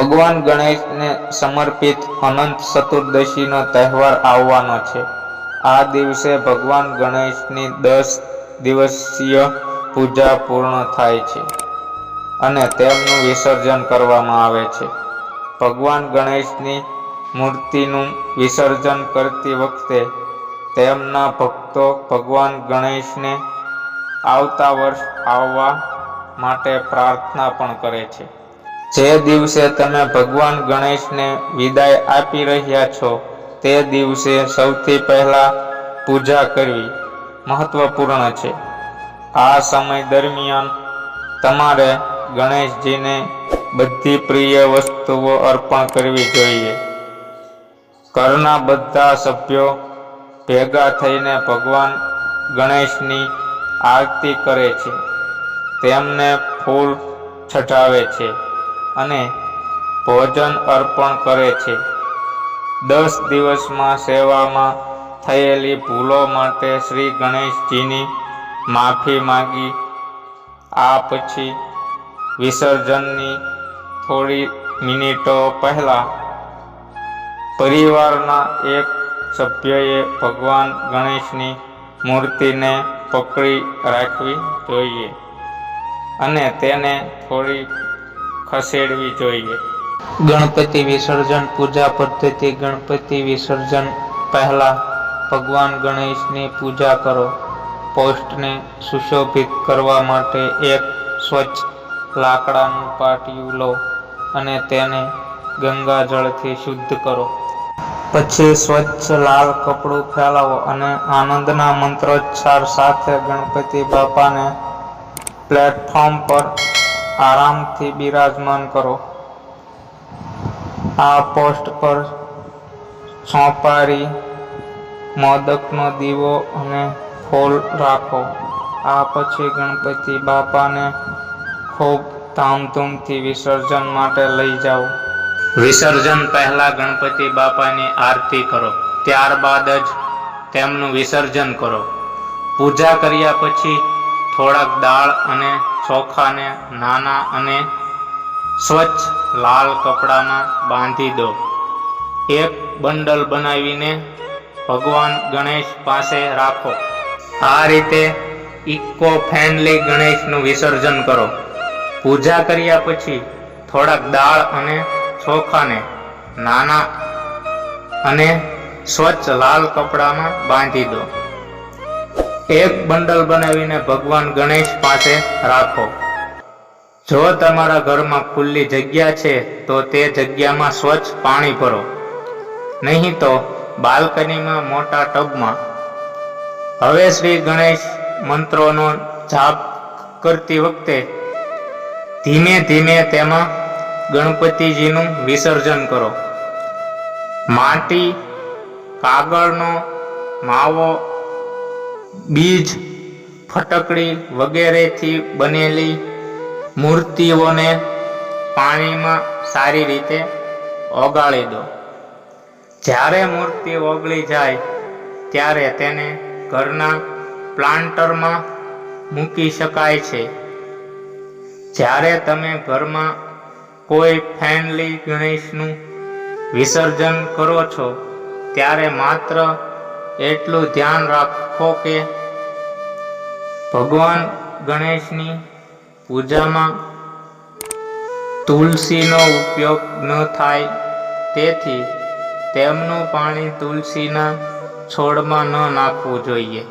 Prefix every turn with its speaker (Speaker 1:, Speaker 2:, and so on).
Speaker 1: ભગવાન ગણેશને સમર્પિત અનંત ચતુર્દશીનો તહેવાર આવવાનો છે. આ દિવસે ભગવાન ગણેશની દસ દિવસીય પૂજા પૂર્ણ થાય છે અને તેમનું વિસર્જન કરવામાં આવે છે. ભગવાન ગણેશની મૂર્તિનું વિસર્જન કરતી વખતે તેમના ભક્તો ભગવાન ગણેશને આવતા વર્ષ આવવા માટે પ્રાર્થના પણ કરે છે. જે દિવસે તમે ભગવાન ગણેશને વિદાય આપી રહ્યા છો, તે દિવસે સૌથી પહેલા પૂજા કરવી મહત્વપૂર્ણ છે. આ સમય દરમિયાન તમારે ગણેશજીને બધી પ્રિય વસ્તુઓ અર્પણ કરવી જોઈએ. ઘરના બધા સભ્યો ભેગા થઈને ભગવાન ગણેશની આરતી કરે છે. તેમને ફૂલ છટાવે છે. અને ભોજન અર્પણ કરે છે. દસ દિવસમાં સેવામાં થયેલી ભૂલો માટે શ્રી ગણેશજીની માફી માગી. આ પછી વિસર્જનની થોડી મિનિટો પહેલાં પરિવારના એક સભ્યએ ભગવાન ગણેશની મૂર્તિને પકડી રાખવી જોઈએ અને તેને થોડી ખસેડવી જોઈએ. ગણપતિ વિસર્જન, પૂજા પદ્ધતિ, ગણપતિ વિસર્જન પહેલાં ભગવાન ગણેશની પૂજા કરો. પોસ્ટને સુશોભિત કરવા માટે એક સ્વચ્છ લાકડાનું પાટિયું લો અને તેને ગંગાજળથી શુદ્ધ કરો. પછી સ્વચ્છ લાલ કપડું ફેલાવો અને આનંદના મંત્રોચ્ચાર સાથે ગણપતિ બાપાને પ્લેટફોર્મ પર આરામથી બિરાજમાન કરો. આ પોસ્ટ પર સોંપારી, મોદકનો દીવો અને ફૂલ રાખો. આ પછી ગણપતિ બાપાને ખૂબ ધામધૂમથી વિસર્જન માટે લઈ જાઓ. વિસર્જન પહેલાં ગણપતિ બાપાની આરતી કરો. ત્યારબાદ જ તેમનું વિસર્જન કરો. પૂજા કર્યા પછી થોડાક દાળ અને ચોખાને નાના અને સ્વચ્છ લાલ કપડામાં બાંધી દો. એક બંડલ બનાવીને ભગવાન ગણેશ પાસે રાખો. આ રીતે ઇકો ફ્રેન્ડલી ગણેશનું વિસર્જન કરો. પૂજા કર્યા પછી થોડાક દાળ અને ચોખાને નાના અને સ્વચ્છ લાલ કપડામાં બાંધી દો. એક બંડલ બનાવીને ભગવાન ગણેશ પાસે રાખો. જો તમારા ઘરમાં ખુલ્લી જગ્યા છે, તો તે જગ્યામાં સ્વચ્છ પાણી ભરો. નહીં તો બાલ્કનીમાં મોટા ટબમાં. હવે શ્રી ગણેશ મંત્રોનો જાપ કરતી વખતે ધીમે ધીમે તેમાં ગણપતિજીનું વિસર્જન કરો. માટી, કાગળનો માવો બીજ ફટકડી વગેરેથી બનેલી મૂર્તિઓને પાણીમાં સારી રીતે ઓગાળી દો. જ્યારે મૂર્તિ ઓગળી જાય, ત્યારે તેને ઘરના પ્લાન્ટરમાં મૂકી શકાય છે. જ્યારે તમે ઘરમાં કોઈ ફેનલી ગણેશનું વિસર્જન કરો છો, ત્યારે માત્ર એટલું ધ્યાન રાખો કે ભગવાન ગણેશની પૂજામાં તુલસીનો ઉપયોગ ન થાય, તેથી તેમનું પાણી તુલસીના છોડમાં ન નાખવું જોઈએ.